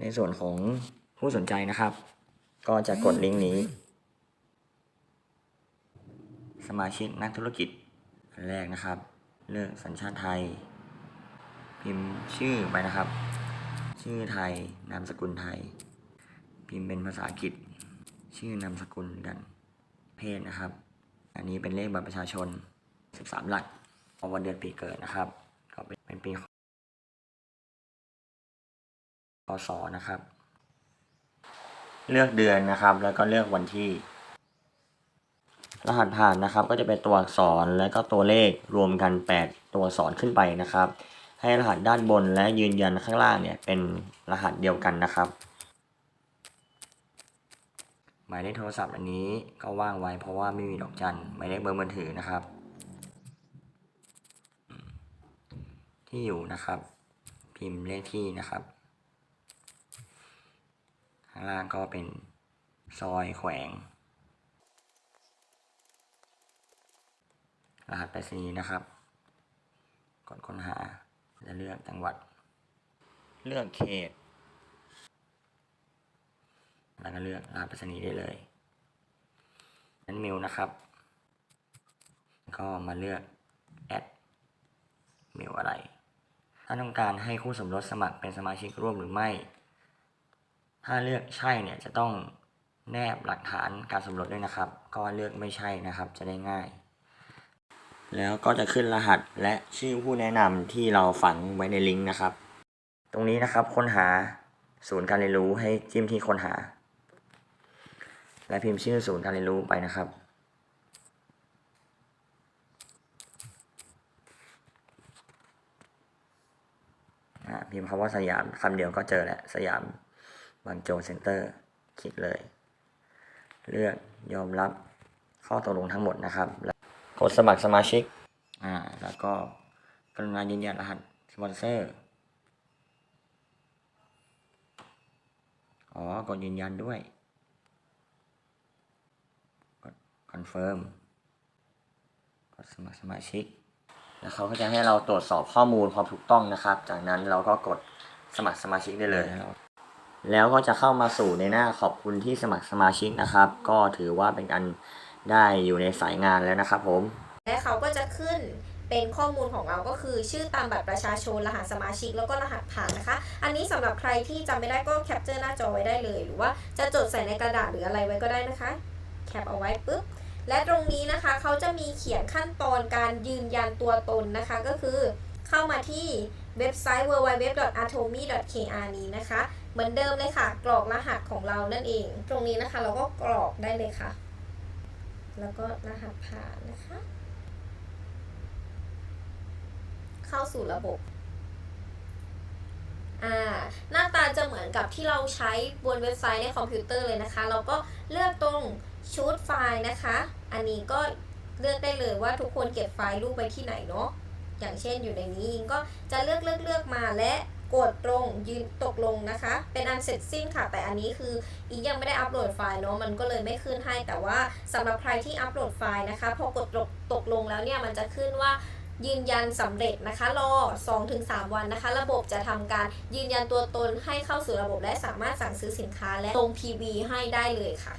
ในส่วนของผู้สนใจนะครับ ก็จะกดลิงก์นี้ สมาชิกนักธุรกิจอันแรกนะครับ เลือกสัญชาติไทย พิมพ์ชื่อไปนะครับ ชื่อไทยนามสกุลไทย พิมพ์เป็นภาษาอังกฤษ ชื่อนามสกุลกัน เพศนะครับ อันนี้เป็นเลขบัตรประชาชน 13 หลักวันเดือนปีเกิดนะครับ ก็เป็นเป็นปี พศนะครับ เลือกเดือนนะครับ แล้วก็เลือกวันที่ รหัสผ่านนะครับ ก็จะเป็นตัวอักษรและก็ตัวเลขรวมกัน 8 ตัวอักษรขึ้นไปนะครับ ให้รหัสด้านบนและยืนยันข้างล่างเนี่ยเป็นรหัสเดียวกันนะครับ หมายเลขโทรศัพท์อันนี้ก็ว่างไว้เพราะว่าไม่มีดอกจันหมายเลขเบอร์มือถือนะครับ ที่อยู่นะครับ พิมพ์เลขที่นะครับ ข้างล่างก็เป็นซอยแขวง รหัสไปรษณีย์นะครับ กดค้นหาและเลือกจังหวัด เลือกเขต แล้วก็เลือกรหัสไปรษณีย์ได้เลยนั้นมิวนะครับ ก็มาเลือกแอดมิวอะไร ถ้าต้องการให้คู่สมรสสมัครเป็นสมาชิกร่วมหรือไม่ ถ้าเลือกใช่เนี่ยจะต้องแนบหลักฐานการสมรสด้วยนะครับ ก็เลือกไม่ใช่นะครับจะได้ง่าย แล้วก็จะขึ้นรหัสและชื่อผู้แนะนำที่เราฝังไว้ในลิงก์นะครับ ตรงนี้นะครับค้นหาศูนย์การเรียนรู้ให้จิ้มที่ค้นหา และพิมพ์ชื่อศูนย์การเรียนรู้ไปนะครับพิมพ์คำว่าสยามคำเดียวก็เจอแหละสยาม บางโจเซ็นเตอร์คลิกเลย เลือกยอมรับข้อตกลงทั้งหมดนะครับ กดสมัครสมาชิก อ่า แล้วก็กรุณายืนยันรหัสสปอนเซอร์ อ๋อ กดยืนยันด้วย กดคอนเฟิร์ม กดสมัครสมาชิก แล้วเขาก็จะให้เราตรวจสอบข้อมูลความถูกต้องนะครับ จากนั้นเราก็กดสมัครสมาชิกได้เลย แล้วก็จะเข้ามาสู่ในหน้าขอบคุณที่สมัครสมาชิกนะครับ ก็ถือว่าเป็นการได้อยู่ในสายงานแล้วนะครับผม และเขาก็จะขึ้นเป็นข้อมูลของเราก็คือชื่อตามบัตรประชาชนรหัสสมาชิกแล้วก็รหัสผ่านนะคะ อันนี้สำหรับใครที่จำไม่ได้ก็แคปเจอร์หน้าจอไว้ได้เลย หรือว่าจะจดใส่ในกระดาษหรืออะไรไว้ก็ได้นะคะ แคปเอาไว้ปุ๊บและตรงนี้นะคะเขาจะมีเขียนขั้นตอนการยืนยันตัวตนนะคะก็คือ เข้ามาที่เว็บไซต์ www.atomy.kr นี้นะคะ เหมือนเดิมเลยค่ะ กรอกรหัสของเรานั่นเอง ตรงนี้นะคะเราก็กรอกได้เลยค่ะ แล้วก็รหัสผ่านนะคะ เข้าสู่ระบบหน้าตาจะเหมือนกับที่เราใช้บนเว็บไซต์ในคอมพิวเตอร์เลยนะคะ เราก็เลือกตรงชุดไฟล์นะคะ อันนี้ก็เลือกได้เลยว่าทุกคนเก็บไฟล์รูปไว้ที่ไหนเนาะ อย่างเช่นอยู่ในนี้อิงก็จะเลือกเลือกเลือกมาและกดตรงยืนตกลงนะคะ เป็นอันเสร็จสิ้นค่ะ แต่อันนี้คืออิงยังไม่ได้อัปโหลดไฟล์เนาะมันก็เลยไม่ขึ้นให้ แต่ว่าสำหรับใครที่อัปโหลดไฟล์นะคะพอกดตกตกลงแล้วเนี่ยมันจะขึ้นว่ายืนยันสำเร็จนะคะรอ 2-3 วันนะคะ ระบบจะทำการยืนยันตัวตนให้เข้าสู่ระบบและสามารถสั่งซื้อสินค้าและลง PV ให้ได้เลยค่ะ